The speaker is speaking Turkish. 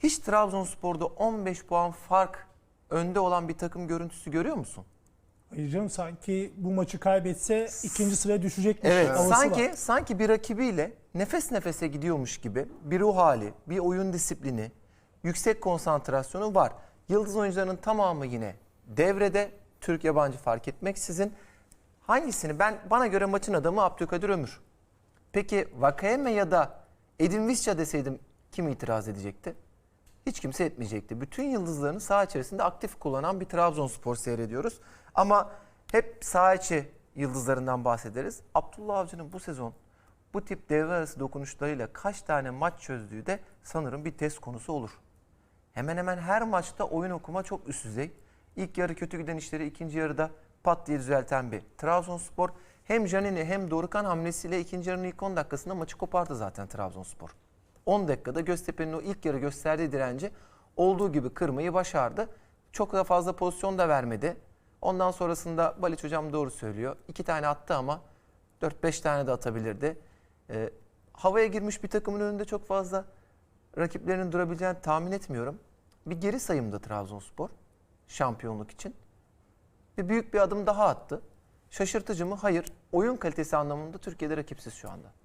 Hiç Trabzonspor'da 15 puan fark önde olan bir takım görüntüsü görüyor musun? Hayır canım sanki bu maçı kaybetse ikinci sıraya düşecekmiş Evet, havası sanki var. sanki bir rakibiyle nefes nefese gidiyormuş gibi bir ruh hali, bir oyun disiplini, yüksek konsantrasyonu var. Yıldız oyuncularının tamamı yine devrede, Türk yabancı fark etmeksizin. Hangisini ben bana göre maçın adamı Abdülkadir Ömür. Peki Vakayeme ya da Edin Visca deseydim kim itiraz edecekti? Hiç kimse etmeyecekti. Bütün yıldızlarını saha içerisinde aktif kullanan bir Trabzonspor seyrediyoruz. Ama hep saha içi yıldızlarından bahsederiz. Abdullah Avcı'nın bu sezon bu tip devre arası dokunuşlarıyla kaç tane maç çözdüğü de sanırım bir test konusu olur. Hemen hemen her maçta oyun okuma çok üst düzey. İlk yarı kötü giden işleri ikinci yarıda pat diye düzelten bir Trabzonspor. Hem Janini hem Dorukan hamlesiyle ikinci yarının ilk 10 dakikasında maçı kopardı zaten Trabzonspor. 10 dakikada Göztepe'nin o ilk yarı gösterdiği direnci olduğu gibi kırmayı başardı. Çok da fazla pozisyon da vermedi. Ondan sonrasında Baliç hocam doğru söylüyor. İki tane attı ama 4-5 tane de atabilirdi. Ee, havaya girmiş bir takımın önünde çok fazla rakiplerinin durabileceğini tahmin etmiyorum. Bir geri sayımda Trabzonspor şampiyonluk için. Bir büyük bir adım daha attı. Şaşırtıcı mı? Hayır. Oyun kalitesi anlamında Türkiye'de rakipsiz şu anda.